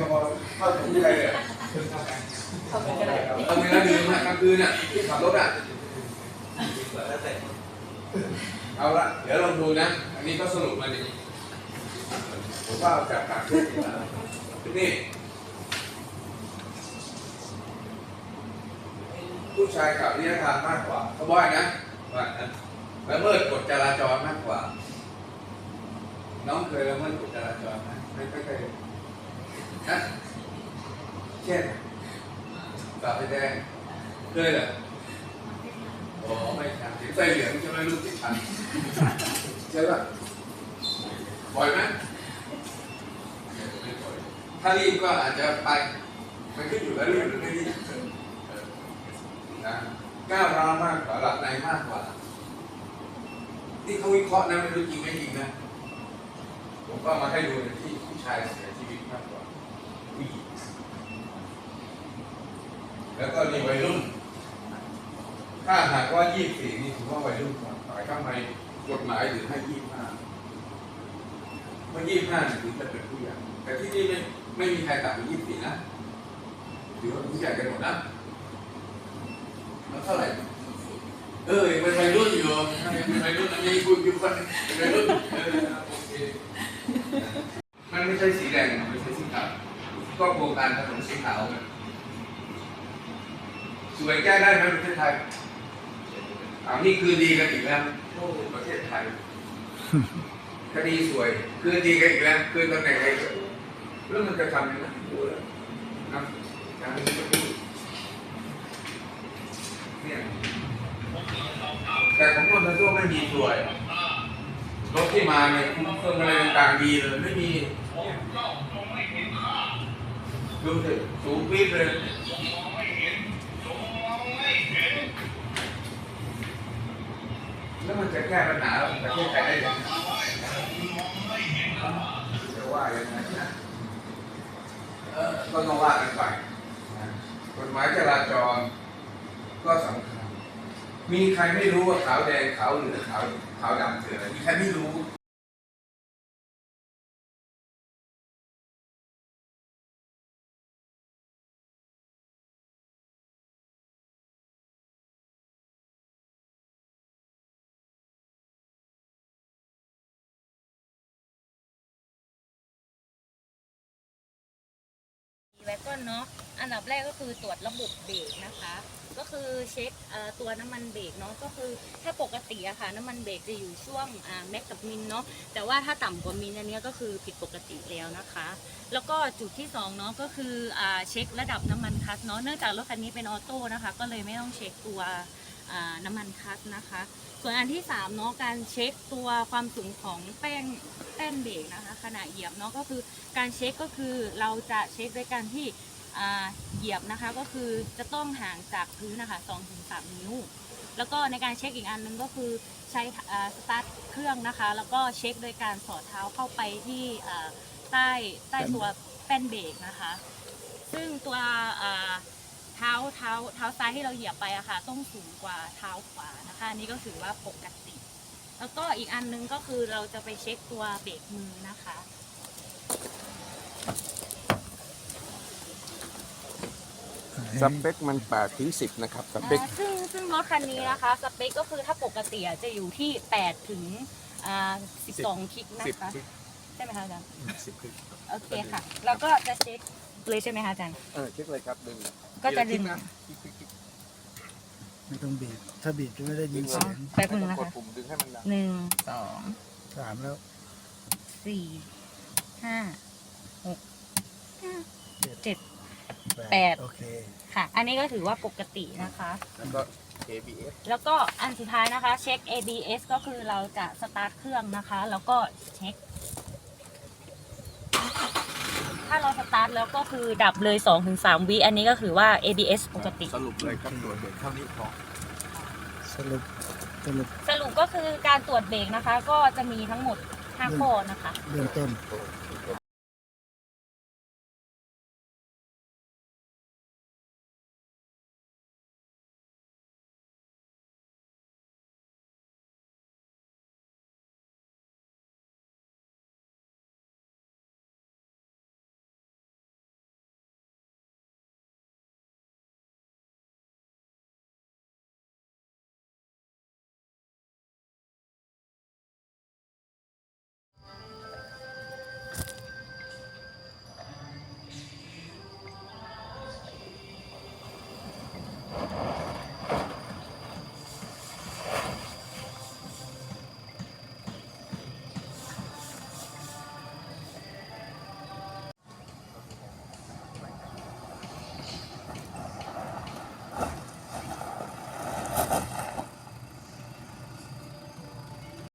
กอฮอเข้าถึงใครเลยเขาเป็นก็ได้ทำงานดื่มกลางคืนน่ะที่ขับรถอะเอาละเดี๋ยวลองดูนะ อันนี้ก็สรุปมาอย่างนี้ผมว่าจากต่างปรทศมานี่ผู้ชายขับระยะทางมากกว่าเขาบอกนะว่านะละเมิดกฎจราจรมากกว่า น้องเคยละเมิดกฎจราจรไหมไม่เคย นะเช่นฝ่าไฟแดงเคยเหรอโอ้ไม่ใช่ถึงไฟเหลืองใช่ไหมลูกติดพันใช่ป่ะบ่อยไหมไม่บ่อยถ้ารีบก็อาจจะไปมันขึ้นอยู่กับรีบหรือไม่รีบนะก้าวร้าวมากกว่าหลับในมากกว่าที่เขาวิเคราะห์นะไม่รู้จริงไม่จริงนะ ผมก็มาให้ดูในที่ผู้ชายเสียชีวิตมากกว่า ผู้หญิงแล้วก็นี่วัยรุ่น ถ้าหากว่ายี่สี่นี่ถือว่าวัยรุ่นกว่าหมายทำไมกฎหมายถึงให้ยี่ห้าเมื่อยี่ห้าเนี่ถึงจะเป็นผู้ใหญ่แต่ที่นี่ไม่ไม่มีใครต่ำกว่ายี่สี่นะถือว่าผู้ใหญ่กันหมดนะแล้วเท่าไหร่ เออยังเป็นวัยรุ่นอยู่ยังเป็นวัยรุ่นอันนี้คุณยู่คนเป็นวัยรุ่นเออโอเค ก็โครงการถนนสีขาวสวยแก้ได้ไหมประเทศไทยอ้าวนี่คือดีกันอีกแล้วโอ้ประเทศไทยคดีสวย คือดีกันอีกแล้ว คือตำแหน่งอะไรแล้วมันจะทำยังไงดูแล้วนะการที่จะพูดเนี่ยแต่ของนนทบุรีไม่มีสวยรถที่มาเนี่ยเครื่องอะไรต่างๆดีเลยไม่มี ดูสิสูงปี๊ดเลยแล้วมันจะแก้ปัญหาประเทศไทยได้ยังไงจะว่ายังไงนะเออก็ต้องว่ากันไปกฎหมายจราจร ก็สำคัญ มีใครไม่รู้ว่าขาวแดงขาวเหลืองขาวขาวดำคืออะไรมีใครไม่รู้ ว้ก่อนเนาะ อันดับแรกก็คือตรวจระบบเบรกนะคะ ก็คือเช็คตัวน้ำมันเบรกเนาะ ก็คือถ้าปกติอะค่ะน้ำมันเบรกจะอยู่ช่วงแม็กกับมินเนาะ แต่ว่าถ้าต่ำกว่ามินอันนี้ก็คือผิดปกติแล้วนะคะ แล้วก็จุดที่สองเนาะก็คือเช็คระดับน้ำมันคัสเนาะ เนื่องจากรถคันนี้เป็นออโต้นะคะ ก็เลยไม่ต้องเช็คตัว น้ำมันคัสนะคะ ส่วนอันที่สามเนาะการเช็คตัวความสูงของแป้งแป้นเบรกนะคะขณะเหยียบเนาะก็คือการเช็คก็คือเราจะเช็คด้วยการที่อ่าเหยียบนะคะก็คือจะต้องห่างจากพื้นนะคะ2-3 นิ้ว แล้วก็ในการเช็คอีกอันหนึงก็คือใช้อ่าสตาร์ทเครื่องนะคะ แล้วก็เช็คโดยการสอดเท้าเข้าไปที่อ่าใต้ใต้ตัวแป้นเบรกนะคะ ซึ่งตัวอ่า เท้าเท้าเท้าซ้ายที่เราเหยียบไปอะค่ะ ต้องสูงกว่าเท้าขวานะคะอันนี้ก็ถือว่าปกติ แล้วก็อีกอันนึงก็คือเราจะไปเช็คตัวเบรกมือนะคะสเปคมัน8ถึง10 นะครับสเปคอ่าซึ่งซึ่งรถคันนี้นะคะ สเปคก็คือถ้าปกติอะจะอยู่ที่8ถึงอ่า12 คลิกนะ10คะคลิกใช่ไหมคะอาจารย์10คลิกโอเคค่ะ แล้วก็จะเช็คเลยใช่ไหมคะอาจารย์ เออเช็คเลยครับดึง ก็จะดึงนะคลิกคลิกคลิกไม่ต้องบีบถ้าบีบจะไม่ได้ยินเสียงแป๊บนึงนะกดคะปุ่มดึงให้มันดังหนึ่งสองสามแล้วสี่ห้าหกห้าเจ็ดเจ็ด แปด โอเคค่ะ อันนี้ก็ถือว่าปกตินะคะ แล้วก็ ABS แล้วก็อันสุดท้ายนะคะเช็ค ABS ก็คือเราจะสตาร์ทเครื่องนะคะ แล้วก็เช็ค ถ้าเราสตาร์ทแล้วก็คือดับเลย 2-3 วิอันนี้ก็คือว่า ABS ปกติ สรุปเลยครับตัวเด็กเท่านี้พอสรุปสรุปสรุปก็คือการตรวจเบรกนะคะ ก็จะมีทั้งหมด 5 ข้อนะคะ เบื้องต้น